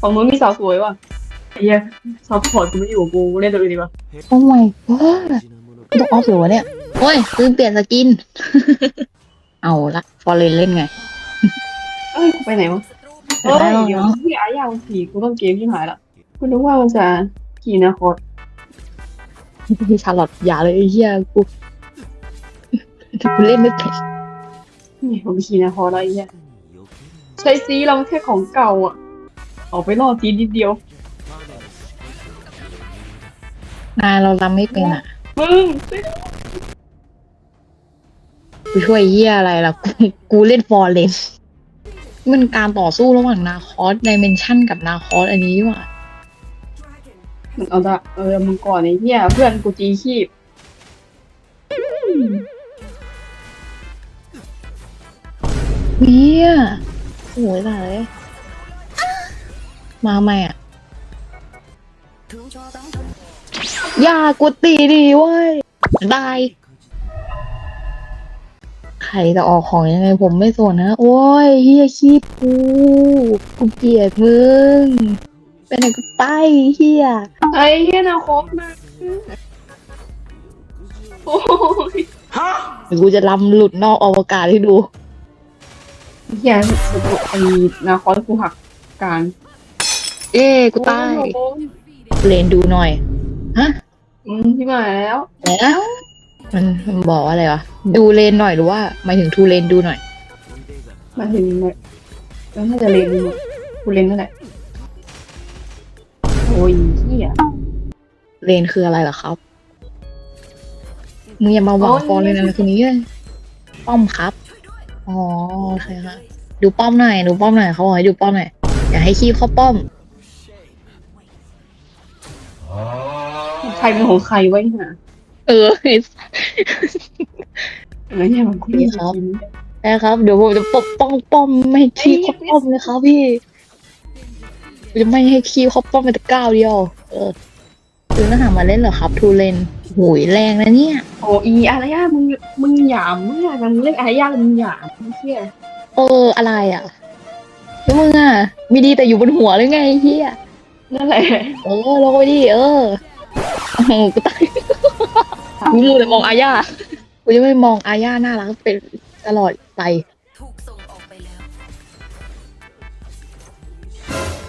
ของมึงมีสาวสวยว่ะไอ้เหี้ยซัพพอร์ตกูไม่อยู่กูเล่นตัวอื่นดีกว่าโอ้ my god กูต้องออฟหรือวะเนี่ยโอ้ยลืมเปลี่ยนสกิน เอาละฟอร์เรนเล่นไง เอ้ยกูไปไหนวะเอ้ยเดี๋ยวพี่อายาวสีกูต้องเกมที่หายละกูนึกว่ามันจะขี่นาคอสพี่ชาร์ลอตอย่าเลยไอ้เฮียกูกูเล่นไม่เป็นนี่ผมขี่นาคอสแล้วไอ้เหี้ยใช้ซีเราแค่ของเก่าอะ ออกไปรอดซีนิดเดียวนายเรารำไม่เป็นอะมึงกูช่วยเฮียอะไรล่ะ กูกูเล่นฟอร์เรนมันการต่อสู้ระหว่างนาคอสดิเมนชันกับนาคอสอันนี้ว่ะมึงเอาละเออมึงก่อนไอ้เหี้ยเพื่อนกูจีคีบเฮียโอ้ยตายเลย มาใหม่อะอย่ากดตีดีเว้ยได้ใครจะออกของยังไงผมไม่สนนะ โอ้ยเฮียขี้กูกูเกลียดมึงไปไหนก็ไปเฮียไอ้เหี้ยนาคอสมาโอ้ยเดี๋ยวกูจะลำหลุดนอกอวกาศให้ดูเหี้ยไอ้นาคอสกูหักกลาง เอ้กูตายโอ้ยเลนดูหน่อย ฮะอืมที่มาแล้วแล้วมันมันบอกว่าอะไรวะ ดูเลนหน่อยหรือว่าหมายถึงทูเลนดูหน่อย มาถึงเนี่ยแล้วน่าจะเล่นอยู่กูเล่นนั่นแหละโอ้ยเหี้ย เลนคืออะไรเหรอครับ มึงอย่ามาหวังโอ้ย ฟอร์เลนอะไรคนนี้เลยป้อมครับ อ๋อโอเคค่ะดูป้อมหน่อย ดูป้อมหน่อยเขาบอกให้ดูป้อมหน่อย อย่าให้ขี้เข้าป้อม ใครเป็นของใครไว้ห่าเออเออเนี่ยมันคุยนี่ครับนะครับ เดี๋ยวผมจะปกป้องป้อมไม่ให้ขี้เข้าป้อมเลยครับพี่ผมจะไม่ให้ขี้เข้าป้อมไปแต่ก้าวเดียว เออซื้อหน้าหามาเล่นเหรอครับทูเลนหุยแรงนะเนี่ย โอ้อีอะไรย่ามึงมึงหยามมากนะมึงเล่นอะไรย่ามึงหยามเหี้ยเอออะไรอะแล้วมึงอะมีดีแต่อยู่บนหัวเลยไงไอ้เฮียนั่นแหละ เออลงไปดิเออ โอ้โหกูตายกูมูแต่มองอาญากูจะไม่มองอาญาน่ารักเป็นตลอดไปถูกส่งออกไปแล้ว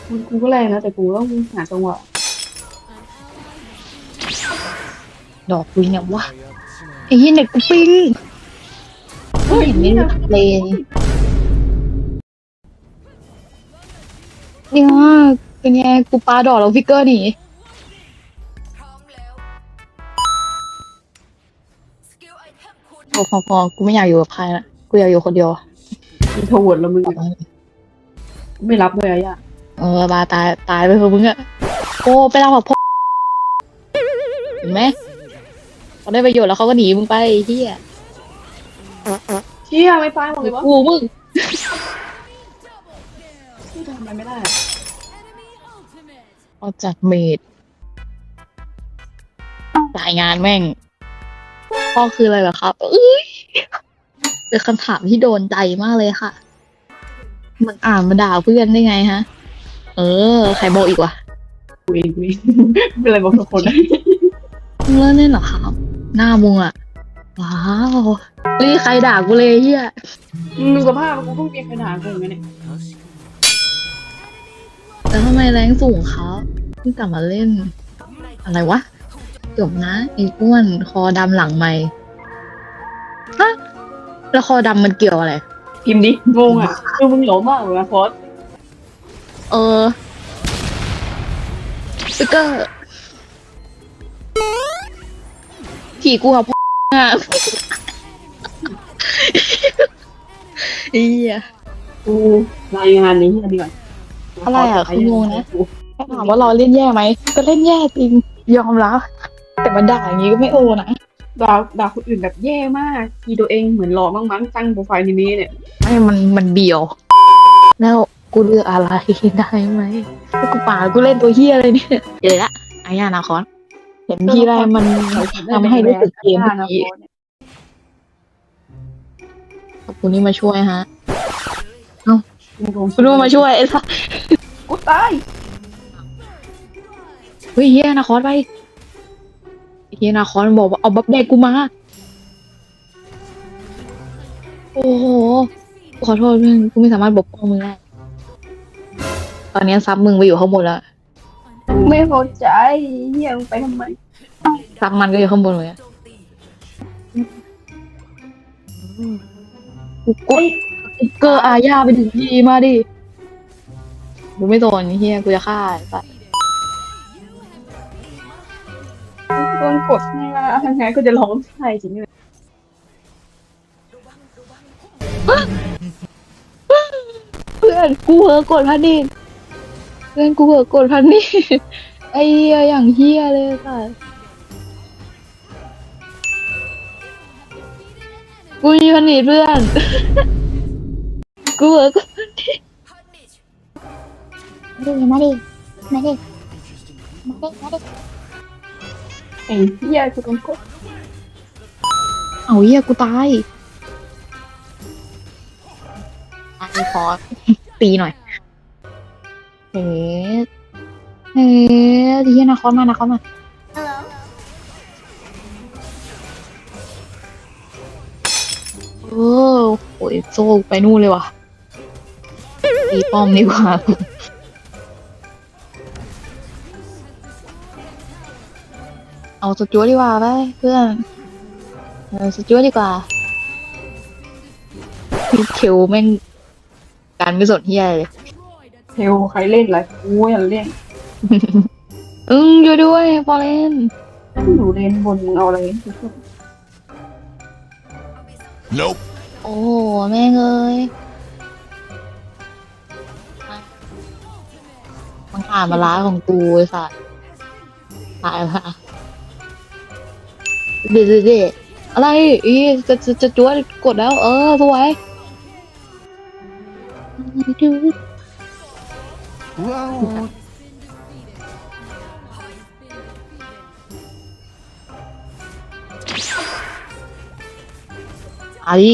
มึงกูก็แรงนะแต่กูต้องหาจังหวะดอกวิงเนี่ยวะไอ้เหี้ยเน็ตกูปิงเฮ้ยนี่เลนเนี่ยเป็นไงกูปาดอกแล้วฟิกเกอร์หนี พอพอพอกูไม่อยากอยู่กับใครละกูอยากอยู่คนเดียวอินโทรเวิร์ดแล้วมึงอะไม่รับเลยอะย่าเออบาตายตายไปเถอะมึงอะโอ้ไปรับกับพ่อเห็นไหมเขาได้ประโยชน์แล้วเขาก็หนีมึงไปไอ้เฮียเชี่ยไม่ตายหมดเลยวะกูมึงที่ทำอะไรไม่ได้ออกจากเมดรายงานแม่ง พ่อคืออะไรเหรอครับเอ้ยเป็นคำถามที่โดนใจมากเลยค่ะมึงอ่านมาด่าเพื่อนได้ไงฮะ เออ ใครบอกอีกวะกูเองกูเองเป็นไรบอกทุกคนมึงเล่นเล่นเหรอครับ หน้ามึงอะว้าวเฮ้ยใครด่ากูเลยเฮียมึงดูสภาพกูเพิ่งเปลี่ยนขนาดกูเหมือนกันเนี่ยแล้วทำไมแรงสูงครับเพิ่งกลับมาเล่น อะไรวะ จบนะไอ้อ้วนคอดำหลังไม่ฮะแล้วคอดำมันเกี่ยวอะไร พิมพ์ดิงงอะดูมึงหลงมากเลยนะโคอสเออสปิกเกอร์ผีกูกับพ่ออะเอียกูรายงานนี้ที่ดีก่อนอะไรอะคืองงนะถ้าถามว่าเราเล่นแย่ไหม ก็เล่นแย่จริง ยอมรับ แต่มันด่าอย่างนี้ก็ไม่โอนะด่าด่าคนอื่นแบบแย่มากทีตัวเองเหมือนหล่อมั้งมั้งตั้งโปรไฟล์นี้เนี่ยไม่มันมันเบียว แล้วกูเลือกอะไรได้ไหมกูป่ากูเล่นตัวเฮียอะไรเนี่ยเดี๋ยวละอายานาคอนเห็นที่ไรมันทำให้รู้สึกเกมเมื่อกี้ขอบคุณที่มาช่วยฮะกูคุณรู้มาช่วยไอ้สัสกูตายเฮ้ยเฮียนาคอสไป เฮียนาคอสมันบอกว่าเอาบัฟแดกกูมา โอ้โห ขอโทษมึงกูไม่สามารถปกป้องมึงได้ตอนนี้ซับมึงไปอยู่ข้างบนแล้วไม่เข้าใจเฮียมึงไปทำไมซับมันก็อยู่ข้างบนเลยอะโจมตีกูกดเกอร์อาญาไปถึงทีมาดิกูไม่โดนเฮียกูจะฆ่าไอ้สัสโกดนี่ละทางไงก็จะร้องไห้จริงเลยเพื่อนกูเหอะกดพันนิดเพื่อนกูเหอะกดพันนิดไอ้เฮียอย่างเฮียเลยสัสกูมีพันนิดเพื่อน กูเหอะกดฮันนิชมาดิมาดิมาดิมาดิไอ้เฮียกูโดนกดเอาเหี้ยกูตายตายขอตีหน่อยเฮ้เฮ้ทีนาคอนมานาคอนมาเออโอ้ยโซ่ไปนู่นเลยว่ะตีป้อมดีกว่า เอาสจวตดีกว่าไปเพื่อนเออสจวตดีกว่าพี่เทวแม่งการไม่สนเฮียเลยเทลใครเล่นอะไรกูอย่าเล่นอึ้งอยู่ด้วยฟอเรนอยู่เลนบนมึงเอาอะไร Nope. โอ้โหแม่งเอ้ยมันอ่านมาล้าของกูไอ้สัสตายละ เด็ดเด็ดอะไรอีจะจะจะจวดกดแล้ว เออสวย Wow. อาดิ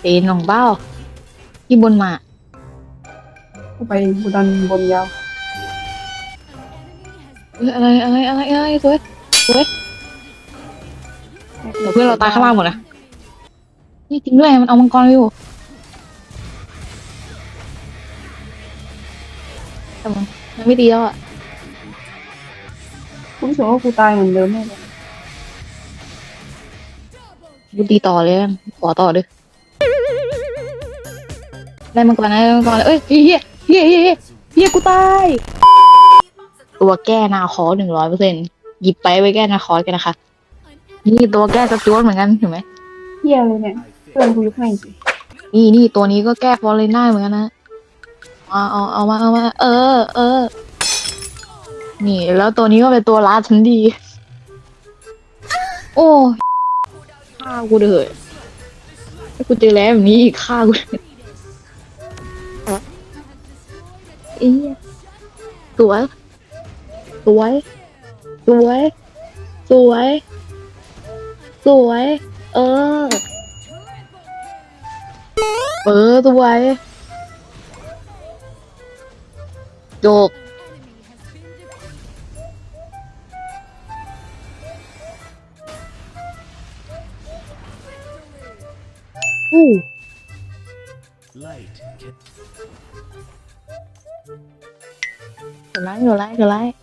เป็นของเบ้าที่บนมากูไปบูดันบนยาวเอ้ยอะไรอะไรอะไรอะไรสวยสวยเดี๋ยวเพื่อนเราตายข้างล่างหมดนะนี่จริงด้วยมันเอามังกรไปอยู่แต่มันมันไม่ดีแล้วอะกูรู้สึกว่ากูตายเหมือนเดิมแน่เลยกูตีต่อเลยกันขอต่อด้วยได้มังกรนะได้มังกรเลยเอ้ยเฮียเฮียเฮียเฮียเฮียกูตาย ตัวแก้นาคอหนึ่งร้อยเปอร์เซ็นหยิบไปไว้แก้นาคอกันนะคะ นี่ตัวแก้สจวตเหมือนกันเห็นไหมเฮียเลยเนี่ยเพื่อนกูยกให้สินี่นี่ตัวนี้ก็แก้ฟอร์เรนได้เหมือนกันนะเอาเอาเอามาเอามาเออเออ นี่ แล้วตัวนี้ก็เป็นตัวลาดชั้นดี โอ้ฆ่ากูเถอะถ้ากูเจอแล้วแบบนี้อีกฆ่ากูเลยเอียสวย สวย สวย สวย สวย เออ เออสวย จบอู้ Light. กดไลค์ก